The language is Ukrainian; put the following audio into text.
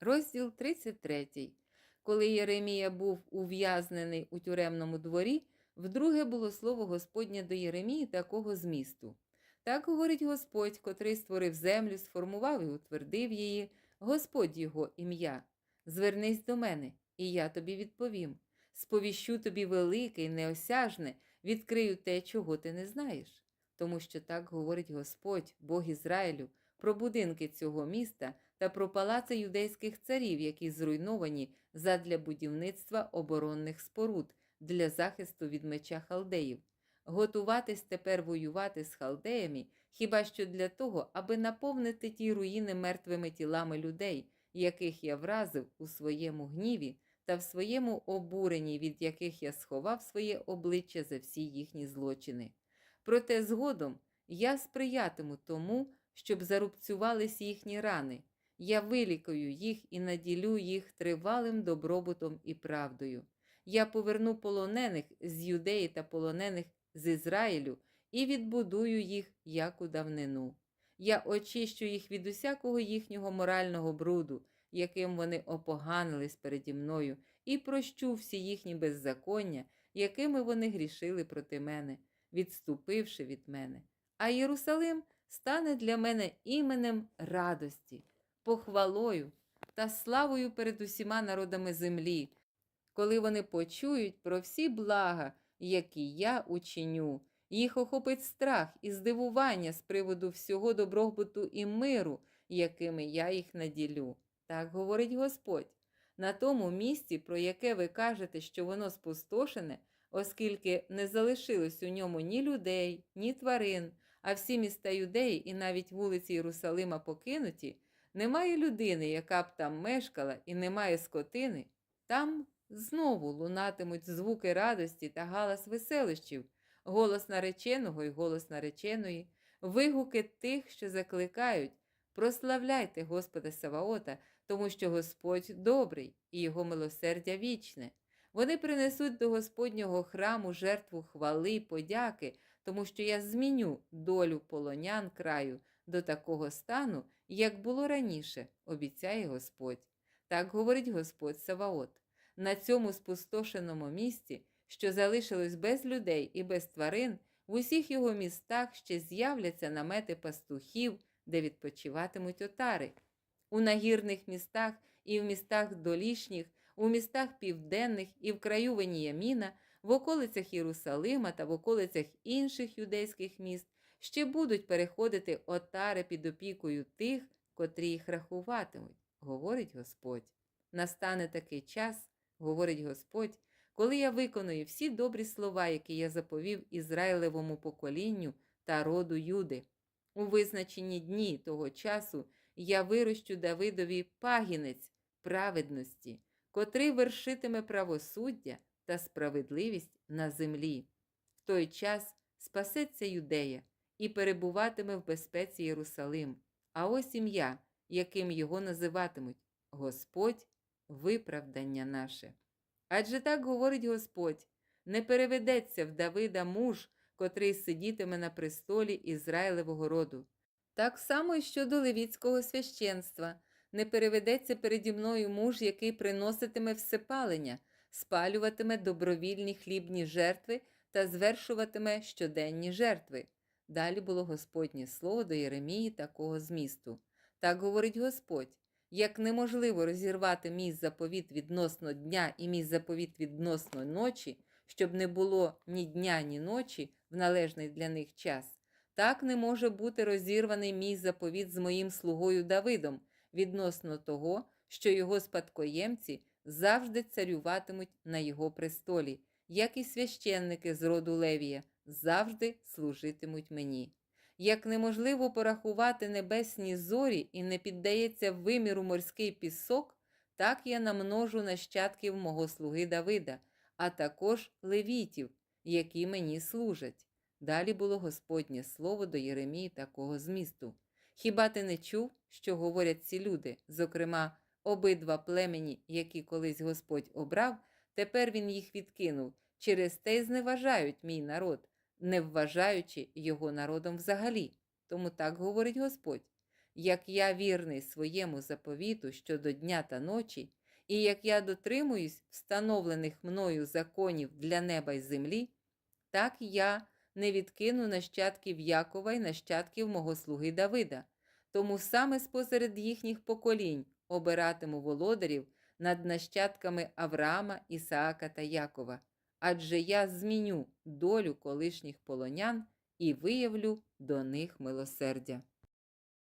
Розділ 33. Коли Єремія був ув'язнений у тюремному дворі, вдруге було слово Господнє до Єремії такого змісту. Так говорить Господь, котрий створив землю, сформував і утвердив її, Господь його ім'я. Звернись до мене, і я тобі відповім. Сповіщу тобі велике і неосяжне, відкрию те, чого ти не знаєш. Тому що так говорить Господь, Бог Ізраїлю, про будинки цього міста та про палаци юдейських царів, які зруйновані задля будівництва оборонних споруд для захисту від меча халдеїв. Готуватись тепер воювати з халдеями хіба що для того, аби наповнити ті руїни мертвими тілами людей, яких я вразив у своєму гніві та в своєму обуренні, від яких я сховав своє обличчя за всі їхні злочини. Проте згодом я сприятиму тому, щоб зарубцювались їхні рани. Я вилікую їх і наділю їх тривалим добробутом і правдою. Я поверну полонених з юдеї та полонених з Ізраїлю і відбудую їх як у давнину. Я очищу їх від усякого їхнього морального бруду, яким вони опоганились переді мною, і прощу всі їхні беззаконня, якими вони грішили проти мене, відступивши від мене. А Єрусалим стане для мене іменем радості, похвалою та славою перед усіма народами землі, коли вони почують про всі блага, які я учиню. Їх охопить страх і здивування з приводу всього добробуту і миру, якими я їх наділю. Так говорить Господь. На тому місці, про яке ви кажете, що воно спустошене, оскільки не залишилось у ньому ні людей, ні тварин, а всі міста юдеї і навіть вулиці Єрусалима покинуті, немає людини, яка б там мешкала, і немає скотини, там знову лунатимуть звуки радості та галас веселищів, голос нареченого і голос нареченої, вигуки тих, що закликають. Прославляйте Господа Саваота, тому що Господь добрий і Його милосердя вічне. Вони принесуть до Господнього храму жертву хвали подяки, тому що я зміню долю полонян краю до такого стану, як було раніше, обіцяє Господь. Так говорить Господь Саваот. На цьому спустошеному місці, що залишилось без людей і без тварин, в усіх його містах ще з'являться намети пастухів, де відпочиватимуть отари. У нагірних містах і в містах долішніх, у містах південних і в краю Веніяміна, в околицях Єрусалима та в околицях інших юдейських міст ще будуть переходити отари під опікою тих, котрі їх рахуватимуть, говорить Господь. Настане такий час, говорить Господь, коли я виконую всі добрі слова, які я заповів Ізраїлевому поколінню та роду Юди. У визначені дні того часу я вирощу Давидові пагінець праведності, котрий вершитиме правосуддя та справедливість на землі. В той час спасеться юдея і перебуватиме в безпеці Єрусалим. А ось ім'я, яким його називатимуть Господь виправдання наше. Адже так говорить Господь: не переведеться в Давида муж, котрий сидітиме на престолі Ізраїлевого роду. Так само і щодо левіцького священства не переведеться переді мною муж, який приноситиме всепалення, спалюватиме добровільні хлібні жертви та звершуватиме щоденні жертви. Далі було Господнє слово до Єремії такого змісту. Так говорить Господь: як неможливо розірвати мій заповіт відносно дня і мій заповіт відносно ночі, щоб не було ні дня, ні ночі в належний для них час, так не може бути розірваний мій заповіт з моїм слугою Давидом відносно того, що його спадкоємці завжди царюватимуть на його престолі, як і священники з роду Левія завжди служитимуть мені. Як неможливо порахувати небесні зорі і не піддається виміру морський пісок, так я намножу нащадків мого слуги Давида, а також левітів, які мені служать. Далі було Господнє слово до Єремії такого змісту. Хіба ти не чув, що говорять ці люди, зокрема, обидва племені, які колись Господь обрав, тепер він їх відкинув, через те й зневажають мій народ, не вважаючи його народом взагалі. Тому так говорить Господь. як я вірний своєму заповіту щодо дня та ночі, і як я дотримуюсь встановлених мною законів для неба й землі, так я не відкину нащадків Якова й нащадків мого слуги Давида. Тому саме спосеред їхніх поколінь обиратиму володарів над нащадками Авраама, Ісаака та Якова, адже я зміню долю колишніх полонян і виявлю до них милосердя.